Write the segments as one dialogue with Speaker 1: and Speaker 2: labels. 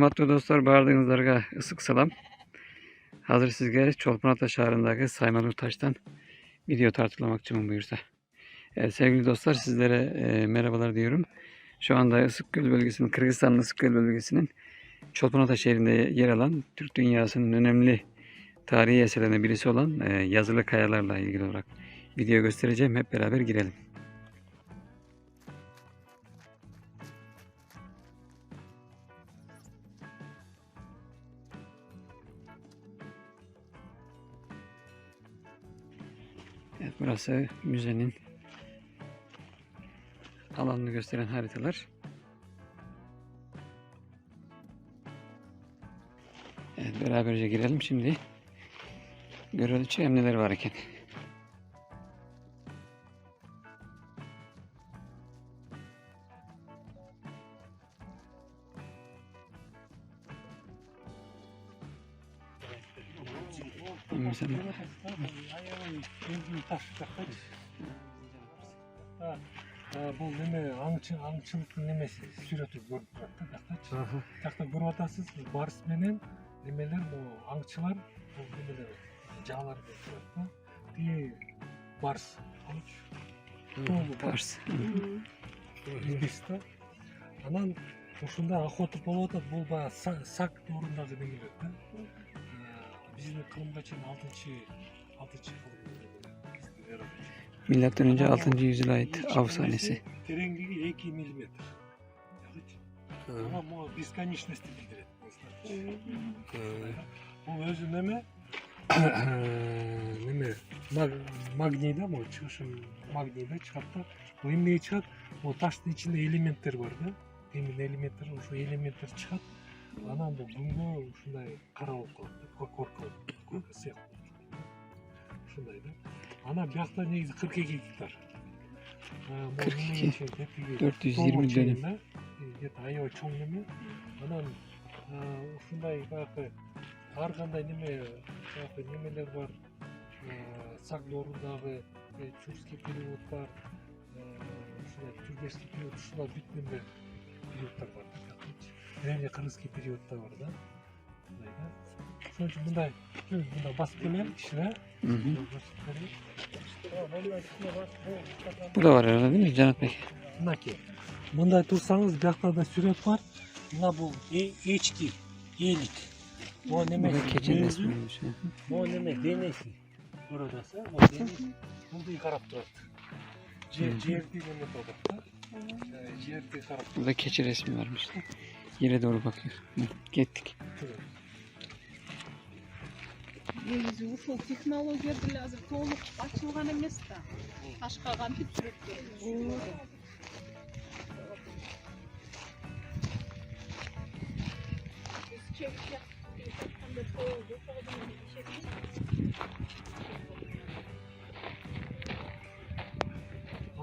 Speaker 1: Hürmetli dostlar, bağırdığınızlara ısık selam. Hazır sizge Çolpanata şehrindeki Saymalı Taş'tan video tartışlamak için buyursa. Evet, sevgili dostlar sizlere e, merhabalar diyorum. Şu anda Isıkgöl bölgesinin, Kırgızistan'ın Isıkgöl bölgesinin Çolpanata şehrinde yer alan Türk dünyasının önemli tarihi eserlerinden birisi olan e, yazılı kayalarla ilgili olarak video göstereceğim. Hep beraber girelim. Evet, burası müzenin alanını gösteren haritalar. Evet, beraberce girelim şimdi. Görelim neler var
Speaker 2: ha, бұл неме аңшы аңшылықтың немесі суреті көріп тұрады да жақта көріп жатасыз барыс менен немелер бұл аңшылар бұл немелер жалар деп да тиги барс барс илбес да анан ушундай охота болуп атат бул баягы са- сак доорундагы немелер да биздин кылымга чейин алтынчы алтынчы кылым
Speaker 1: Milattan önce 6. yüzyıla ait av sahnesi.
Speaker 2: тереңдиги эки миллиметр ана могу бесконечности билдирет бул өзү неме неме маг- магний да могу чыгышын магний да чыгат да бул эмнеге чыгат бул таштын ичинде элементтер бар да темирдин элементтер анан бул бүгінгі ушундай каралып калат коркалып көркі ушундай да. Ана биякта негизи кырк эки гектар.
Speaker 1: Кырк
Speaker 2: эки
Speaker 1: төрт жүз
Speaker 2: жыйырма дөнүм где то аябай чоң неме анан ушундай баягы ар кандай неме баягы немелер бар. Сагдорундагы чурский период бар. Ушундай тюргешский период ушулар бүт неме periyotlar vardır. Yani önemli kırmızı periyotlar orada. Sonuçta
Speaker 1: bunda, bunda
Speaker 2: baskılayan kişiler
Speaker 1: Bu da var herhalde değil mi Cenab Bey?
Speaker 2: Naki. Bunda dursanız yaklarda sürat var. Buna
Speaker 1: bu içki,
Speaker 2: iyilik.
Speaker 1: O
Speaker 2: demek keçin
Speaker 1: resmiymiş. O demek
Speaker 2: denesi. Buradası o denesi. Bunu yıkarap durardı. Ciğer, ciğer değil mi babakta?
Speaker 1: Мгм.
Speaker 2: жерди неме кылып атат да Э, жерди карап
Speaker 1: Burada keçi resmi varmış. Yere doğru bakıyor. Hı, Gittik.
Speaker 2: турат
Speaker 3: негизи ушул технология деле азыр толук ачылган эмес да ташка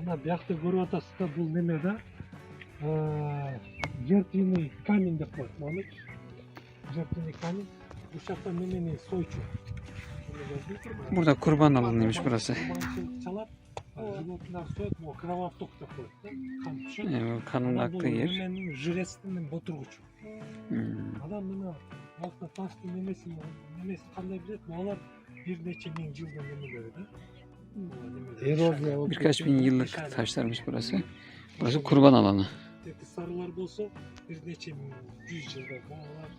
Speaker 2: мына бияқта жақта көріп отырсыз бұл неме да жертвенный камень деп қояды мынаны жертвенный камень бұл жақта немене сойчу
Speaker 1: мурда курбан алган имиш
Speaker 2: бурасы чалат животныйларды соят могу кровоток деп коет да кан түшөт канын
Speaker 1: акты жер
Speaker 2: неменин жиресинин ботургучу адам мына балта таштын немесин немесин кандай билет алар бир нече миң жылдын немелери да.
Speaker 1: Birkaç bin yıllık taşlarmış burası. Burası kurban alanı.
Speaker 2: Sarılar bolsa bir neçe yüz yılda bağlar,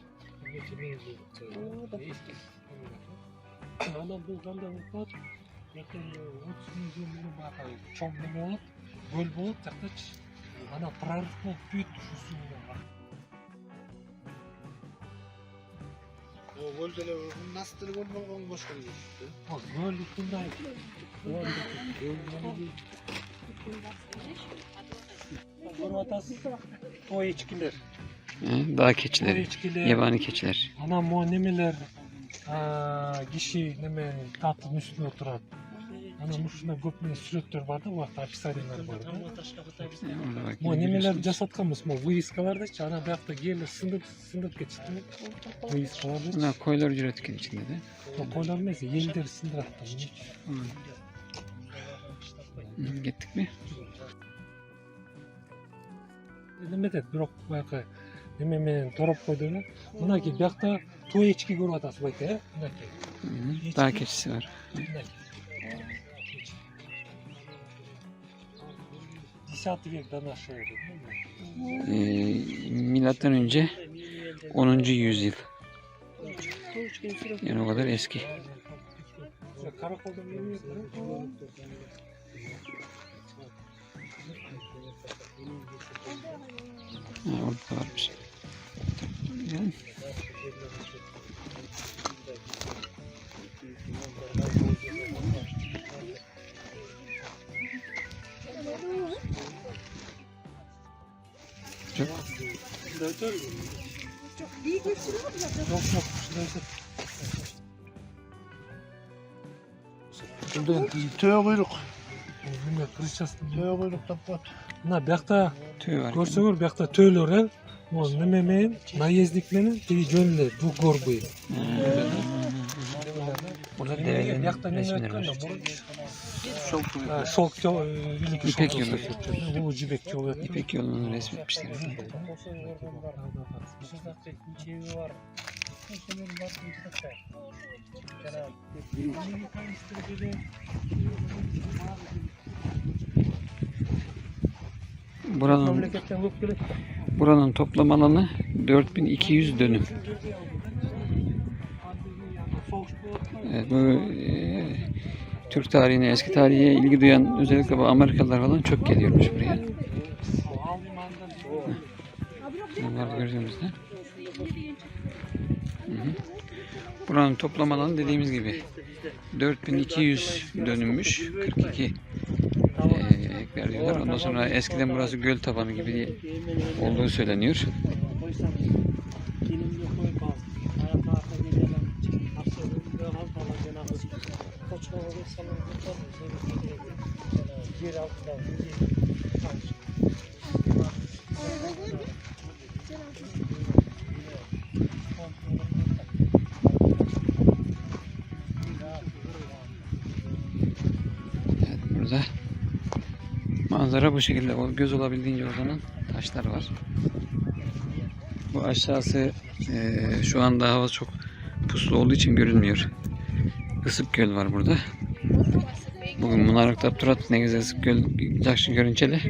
Speaker 4: bir gölde nasıl
Speaker 2: Formatas o
Speaker 1: içkiler. Dağ keçileri, yabani keçiler.
Speaker 2: Ana muannemeler, kişi neme tatlının üstüne oturan. Ana muşuna köpne sürüttür vardı, bu hafta
Speaker 1: hapishaneler vardı. Muannemeler
Speaker 2: jasat
Speaker 1: kalmış
Speaker 2: mı?
Speaker 1: Vıyıskalarda
Speaker 2: ki ana bir hafta gelirler, sındıp sındıp geçti. Vıyıskalarda
Speaker 1: ki.
Speaker 2: Ana
Speaker 1: koylar ücret içinde de.
Speaker 2: Koylar neyse, yenidir
Speaker 1: sındır hafta. Gittik mi?
Speaker 2: неметет бирок баягы неме менен тороп койду эле мынакей биякта тоо эчки көрүп атасыз байке э мынакей
Speaker 1: Hı hı. Dağ keçisi var.
Speaker 2: мынакей десятый век до нашей эры
Speaker 1: Ee, milattan önce 10. yüzyıl. Yani o kadar eski.
Speaker 2: караколдун эми
Speaker 1: Ha, orada da varmış. Yani, çok
Speaker 2: Yok yok şurası.
Speaker 4: Töö kuyruk.
Speaker 2: Bilme kırışçasın.
Speaker 4: Töö kuyruk
Speaker 2: Bilmiyorum
Speaker 1: kırışçasın. Töğe
Speaker 2: koyduk tapat. Na biyakta görse gör biyakta töğlören moz nimemeyim nayezdiklerin tegi jönle bu
Speaker 1: gorbuy. Ular develen
Speaker 2: biyakta ne
Speaker 1: yaptığını Şolk
Speaker 2: yolu. Şolk yolu.
Speaker 1: İpek yolu.
Speaker 2: Bu cibek yolu.
Speaker 1: İpek yolunu resmetmişler.
Speaker 2: Thank you. Buranın
Speaker 1: buranın toplam alanı 4200 dönüm. Evet, bu e, Türk tarihine, eski tarihe ilgi duyan özellikle bu Amerikalılar falan çok geliyormuş buraya. Bunlar gördüğümüzde. Hı. Buranın toplam alanı dediğimiz gibi 4200 dönümmüş. 42 hektar diyorlar. Ondan sonra eskiden burası göl tabanı gibi olduğu söyleniyor. Evet, manzara bu şekilde. O göz olabildiğince uzanan taşlar var. Bu aşağısı eee, şu anda hava çok puslu olduğu için görünmüyor. Isık göl var burada. Bugün Munarık Tapturat ne güzel ısık göl, Cakşı görüntüleri.